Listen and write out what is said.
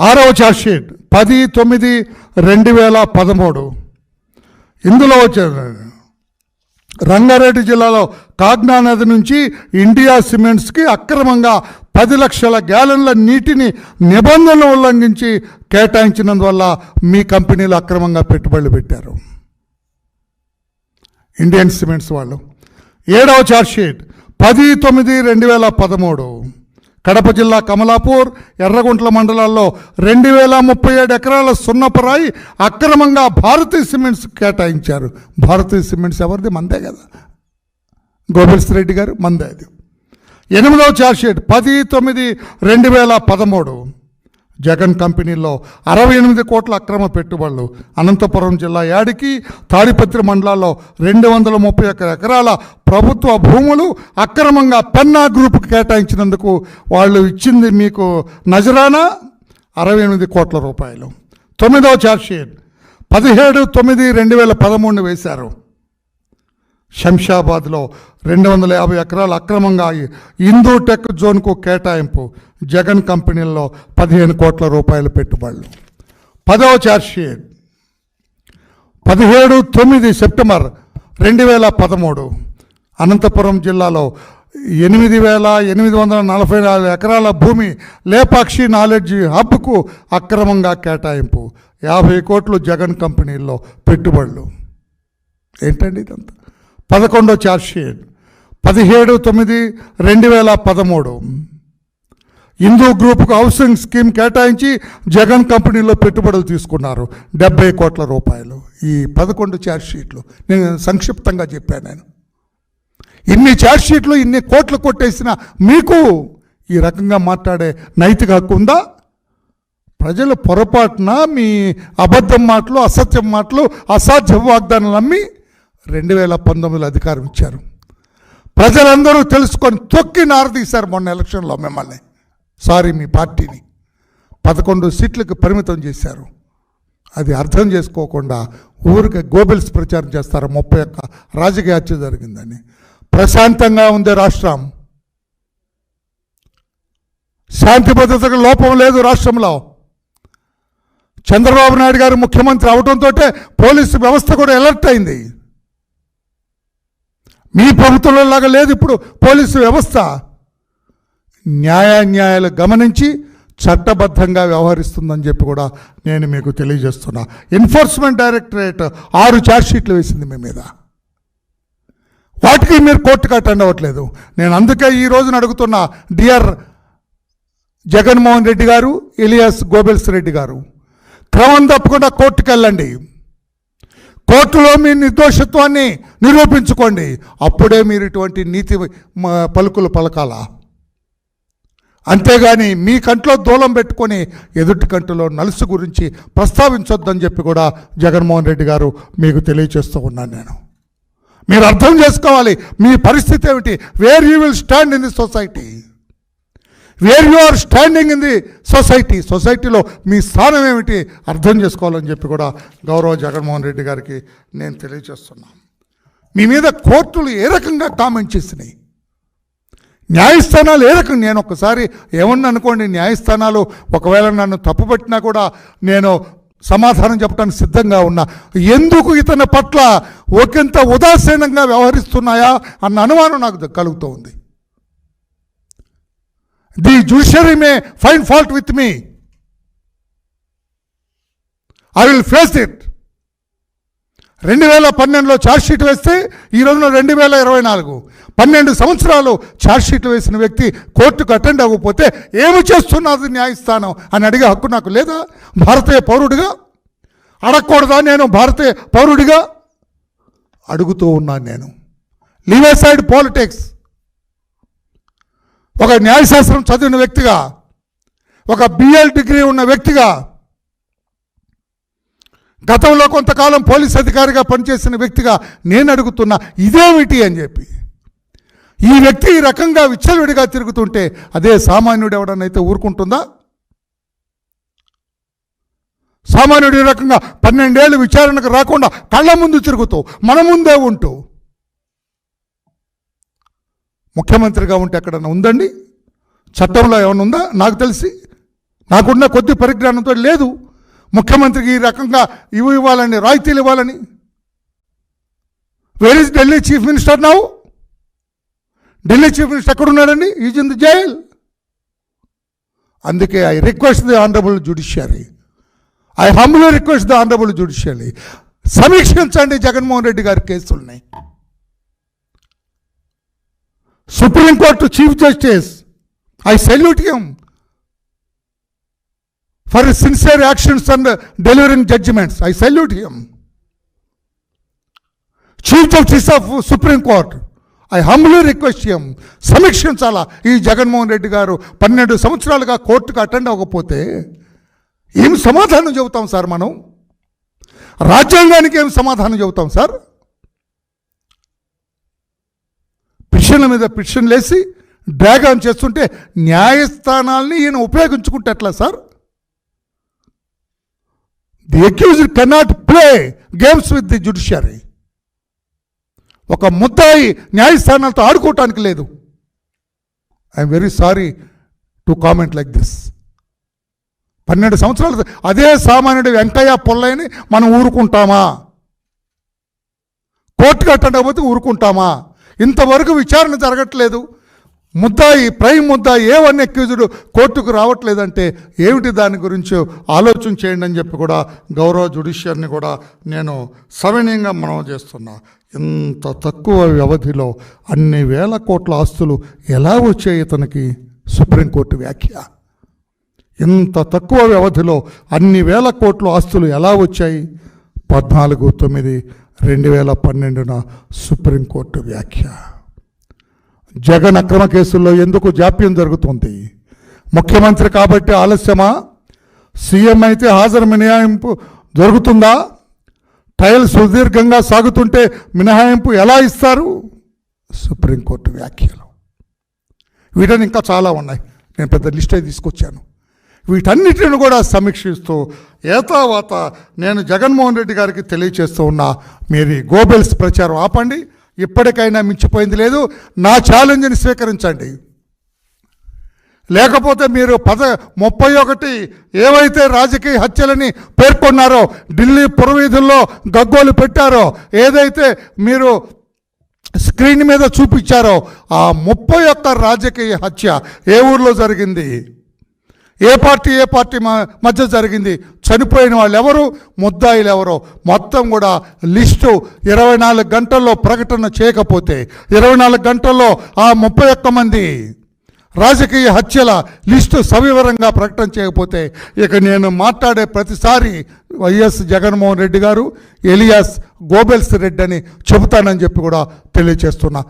ఆరవ ఛార్జ్షీట్ పది తొమ్మిది రెండు వేల పదమూడు. ఇందులో వచ్చారు రంగారెడ్డి జిల్లాలో కాగ్నా నది నుంచి ఇండియా సిమెంట్స్కి అక్రమంగా పది లక్షల గ్యాలన్ల నీటిని నిబంధనలు ఉల్లంఘించి కేటాయించినందువల్ల మీ కంపెనీలు అక్రమంగా పెట్టుబడులు పెట్టారు. ఇండియన్ సిమెంట్స్ వాళ్ళు. ఏడవ ఛార్జ్షీట్ పది తొమ్మిది రెండు వేల పదమూడు. కడప జిల్లా కమలాపూర్ ఎర్రగుంట్ల మండలాల్లో రెండు వేల ముప్పై ఏడు ఎకరాల సున్నపరాయి అక్రమంగా భారతీయ సిమెంట్స్ కేటాయించారు. భారతీయ సిమెంట్స్ ఎవరిది? మందే కదా. గోపిల్స్ రెడ్డి గారు మందే అది. ఎనిమిదవ ఛార్జ్షీట్ పది తొమ్మిది రెండు వేల పదమూడు. జగన్ కంపెనీలో అరవై ఎనిమిది కోట్ల అక్రమ పెట్టుబడులు. అనంతపురం జిల్లా యాడికి తాడిపత్రి మండలాల్లో రెండు వందల ముప్పై ఒక్క ఎకరాల ప్రభుత్వ భూములు అక్రమంగా పెన్నా గ్రూప్కి కేటాయించినందుకు వాళ్ళు ఇచ్చింది మీకు నజరానా? అరవై ఎనిమిది కోట్ల రూపాయలు. తొమ్మిదవ ఛార్జ్షీట్. పదిహేడు తొమ్మిది రెండు వేల పదమూడు వేశారు. శంషాబాద్లో రెండు వందల యాభై ఎకరాలు అక్రమంగా హిందూ టెక్ జోన్కు కేటాయింపు. జగన్ కంపెనీల్లో పదిహేను కోట్ల రూపాయల పెట్టుబడులు. పదవ ఛార్జ్షీట్ పదిహేడు తొమ్మిది సెప్టెంబర్ రెండు వేల పదమూడు. అనంతపురం జిల్లాలో ఎనిమిది వేల ఎనిమిది వందల నలభై నాలుగు ఎకరాల భూమి లేపాక్షి నాలెడ్జ్ హబ్కు అక్రమంగా కేటాయింపు. యాభై కోట్లు జగన్ కంపెనీల్లో పెట్టుబడులు. ఏంటండి ఇదంతా? పదకొండో ఛార్జ్షీట్ పదిహేడు తొమ్మిది రెండు వేల పదమూడు. హిందూ గ్రూప్కు హౌసింగ్ స్కీమ్ కేటాయించి జగన్ కంపెనీలో పెట్టుబడులు తీసుకున్నారు. డెబ్బై కోట్ల రూపాయలు ఈ పదకొండు ఛార్జ్షీట్లు నేను సంక్షిప్తంగా చెప్పాను నేను. ఇన్ని ఛార్జ్షీట్లు ఇన్ని కోట్లు కొట్టేసిన మీకు ఈ రకంగా మాట్లాడే నైతిక హక్కు ఉందా? ప్రజలు పొరపాటున మీ అబద్ధం మాటలు అసత్యం మాటలు అసాధ్య వాగ్దానాలు నమ్మి రెండు వేల పంతొమ్మిదిలో అధికారం ఇచ్చారు. ప్రజలందరూ తెలుసుకొని తొక్కి నారదీశారు మొన్న ఎలక్షన్లో మిమ్మల్ని. సారీ మీ పార్టీని. పదకొండు సీట్లకు పరిమితం చేశారు. అది అర్థం చేసుకోకుండా ఊరికి గోబెల్స్ ప్రచారం చేస్తారు ముప్పై ఒక్క రాజకీయ హత్య జరిగిందని. ప్రశాంతంగా ఉంది రాష్ట్రం. శాంతి భద్రతకు లోపం లేదు రాష్ట్రంలో. చంద్రబాబు నాయుడు గారు ముఖ్యమంత్రి అవడంతో పోలీసు వ్యవస్థ కూడా అలర్ట్ అయింది. మీ ప్రభుత్వంలో లాగా లేదు ఇప్పుడు పోలీసు వ్యవస్థ. న్యాయాన్యాయాలు గమనించి చట్టబద్ధంగా వ్యవహరిస్తుందని చెప్పి కూడా నేను మీకు తెలియజేస్తున్నా. ఎన్ఫోర్స్మెంట్ డైరెక్టరేట్ ఆరు ఛార్జ్షీట్లు వేసింది మీ మీద. వాటికి మీరు కోర్టుకు అటెండ్ అవ్వట్లేదు. నేను అందుకే ఈ రోజున అడుగుతున్నా డియర్ జగన్మోహన్ రెడ్డి గారు ఇలియాస్ గోబెల్స్ రెడ్డి గారు క్రమం తప్పకుండా కోర్టుకు వెళ్ళండి కోర్టులో మీ నిర్దోషత్వాన్ని నిరూపించుకోండి. అప్పుడే మీరు ఇటువంటి నీతి పలుకులు పలకాల? అంతేగాని మీ కంట్లో దూలం పెట్టుకొని ఎదుటి కంటిలో నలుసు గురించి ప్రస్తావించొద్దని చెప్పి కూడా జగన్మోహన్ రెడ్డి గారు మీకు తెలియచేస్తూ ఉన్నాను నేను. మీరు అర్థం చేసుకోవాలి మీ పరిస్థితి ఏమిటి? Where you will stand in the society where you are standing in the society సొసైటీలో మీ స్థానం ఏమిటి అర్థం చేసుకోవాలని చెప్పి కూడా గౌరవ జగన్మోహన్ రెడ్డి గారికి నేను తెలియజేస్తున్నాను. మీ మీద కోర్టులు ఏ రకంగా కామెంట్ చేసినాయి న్యాయస్థానాలు ఏ రకం నేను ఒకసారి ఏమన్నా అనుకోండి న్యాయస్థానాలు ఒకవేళ నన్ను తప్పుపట్టినా కూడా నేను సమాధానం చెప్పడానికి సిద్ధంగా ఉన్నా. ఎందుకు ఇతని పట్ల ఒకంత ఉదాసీనంగా వ్యవహరిస్తున్నాయా అన్న అనుమానం నాకు కలుగుతూ ఉంది the judiciary may fine fault with me I will face it రెండు వేల పన్నెండులో ఛార్జ్షీట్ వేస్తే ఈ రోజున రెండు వేల ఇరవై నాలుగు. పన్నెండు సంవత్సరాలు ఛార్జ్షీట్ వేసిన వ్యక్తి కోర్టుకు అటెండ్ అవ్వకపోతే ఏమి చేస్తున్నది న్యాయస్థానం అని అడిగే హక్కు నాకు లేదా? భారతీయ పౌరుడిగా? అడగకూడదా నేను భారతీయ పౌరుడిగా? అడుగుతూ ఉన్నాను నేను. లీవ్ సైడ్ పాలిటిక్స్ ఒక న్యాయశాస్త్రం చదివిన వ్యక్తిగా ఒక బిఎల్ డిగ్రీ ఉన్న వ్యక్తిగా గతంలో కొంతకాలం పోలీస్ అధికారిగా పనిచేసిన వ్యక్తిగా నేను అడుగుతున్నా ఇదేమిటి అని చెప్పి. ఈ వ్యక్తి ఈ రకంగా విచ్చలవిడిగా తిరుగుతుంటే అదే సామాన్యుడు ఎవడనైతే ఊరుకుంటుందా? సామాన్యుడు ఈ రకంగా పన్నెండేళ్ళు విచారణకు రాకుండా కళ్ళ ముందు తిరుగుతూ మన ముందే ఉంటూ ముఖ్యమంత్రిగా ఉంటే ఎక్కడన్నా ఉందండి? చట్టంలో ఏమైనా ఉందా? నాకు తెలిసి నాకున్న కొద్ది పరిజ్ఞానంతో లేదు. ముఖ్యమంత్రికి ఈ రకంగా ఇవి ఇవ్వాలని రాయితీలు ఇవ్వాలని. Where is Delhi chief minister నావు Delhi chief minister ఎక్కడున్నాడండి? ఈజ్ ఇన్ ది జైల్ అందుకే I request the honourable judiciary I humbly request the honourable judiciary సమీక్షించండి Jaganmohan Reddy గారి కేసుల్ని. Supreme Court chief justice I salute him for sincere actions and delivering judgements I salute him chief justice of Supreme Court I humbly request him సమీక్షించాలా? ఈ జగన్మోహన్ రెడ్డి గారు పన్నెండు సంవత్సరాలుగా కోర్టుకు attend అవ్వకపోతే ఏం సమాధానం చెబుతాం సార్ మనం? రాజ్యాంగానికి ఏం సమాధానం చెబుతాం సార్? పిటిషన్ల మీద పిటిషన్ లేసి డ్రాగాన్ చేస్తుంటే న్యాయస్థానాల్ని ఈయన ఉపయోగించుకుంటే ఎట్లా sir? The accused cannot play games with the judiciary ఒక ముద్దాయి న్యాయస్థానాలతో ఆడుకోవటానికి లేదు. I'm very sorry to comment like this పన్నెండు సంవత్సరాలు అదే సామాన్యుడు వెంకయ్య పొల్లయ్యని మనం ఊరుకుంటామా? కోర్టు కట్టకపోతే ఊరుకుంటామా? ఇంతవరకు విచారణ జరగట్లేదు. ముద్దాయి ప్రైమ్ ముద్దాయి ఏ వన్ అక్యూజుడు కోర్టుకు రావట్లేదంటే ఏమిటి దాని గురించి ఆలోచన చేయండి అని చెప్పి కూడా గౌరవ జుడిషియర్ని కూడా నేను సవినీయంగా మనం చేస్తున్నా. ఇంత తక్కువ వ్యవధిలో అన్ని వేల కోట్ల ఆస్తులు ఎలా వచ్చాయి ఇతనికి? సుప్రీంకోర్టు వ్యాఖ్య. ఇంత తక్కువ వ్యవధిలో అన్ని వేల కోట్ల ఆస్తులు ఎలా వచ్చాయి? పద్నాలుగు తొమ్మిది రెండు వేల పన్నెండున సుప్రీంకోర్టు వ్యాఖ్య. జగన్ అక్రమ కేసుల్లో ఎందుకు జాప్యం జరుగుతుంది? ముఖ్యమంత్రి కాబట్టి ఆలస్యమా? సీఎం అయితే హాజరు మినహాయింపు జరుగుతుందా? ట్రయల్ సుదీర్ఘంగా సాగుతుంటే మినహాయింపు ఎలా ఇస్తారు? సుప్రీంకోర్టు వ్యాఖ్యలు. వీటని ఇంకా చాలా ఉన్నాయి. నేను పెద్ద లిస్ట్ అయి తీసుకొచ్చాను. వీటన్నిటిని కూడా సమీక్షిస్తూ ఏతావాత నేను జగన్మోహన్ రెడ్డి గారికి తెలియచేస్తూ ఉన్నా మీరు గోబెల్స్ ప్రచారం ఆపండి ఇప్పటికైనా మించిపోయింది లేదు నా ఛాలెంజ్ని స్వీకరించండి. లేకపోతే మీరు పద ముప్పై ఒకటి ఏవైతే రాజకీయ హత్యలని పేర్కొన్నారో ఢిల్లీ పురవీధుల్లో గగ్గోలు పెట్టారో ఏదైతే మీరు స్క్రీన్ మీద చూపించారో ఆ ముప్పై ఒక్క రాజకీయ హత్య ఏ ఊర్లో జరిగింది? ఏ పార్టీ ఏ పార్టీ మధ్య జరిగింది? చనిపోయిన వాళ్ళు ఎవరు ముద్దాయిలు ఎవరు మొత్తం కూడా లిస్టు ఇరవై నాలుగు గంటల్లో ప్రకటన చేయకపోతే ఇరవై నాలుగు గంటల్లో ఆ ముప్పై ఒక్క మంది రాజకీయ హత్యల లిస్టు సవివరంగా ప్రకటన చేయకపోతే ఇక నేను మాట్లాడే ప్రతిసారి వైఎస్ జగన్మోహన్ రెడ్డి గారు ఎలియాస్ గోబెల్స్ రెడ్డి అని చెబుతానని చెప్పి కూడా తెలియచేస్తున్నా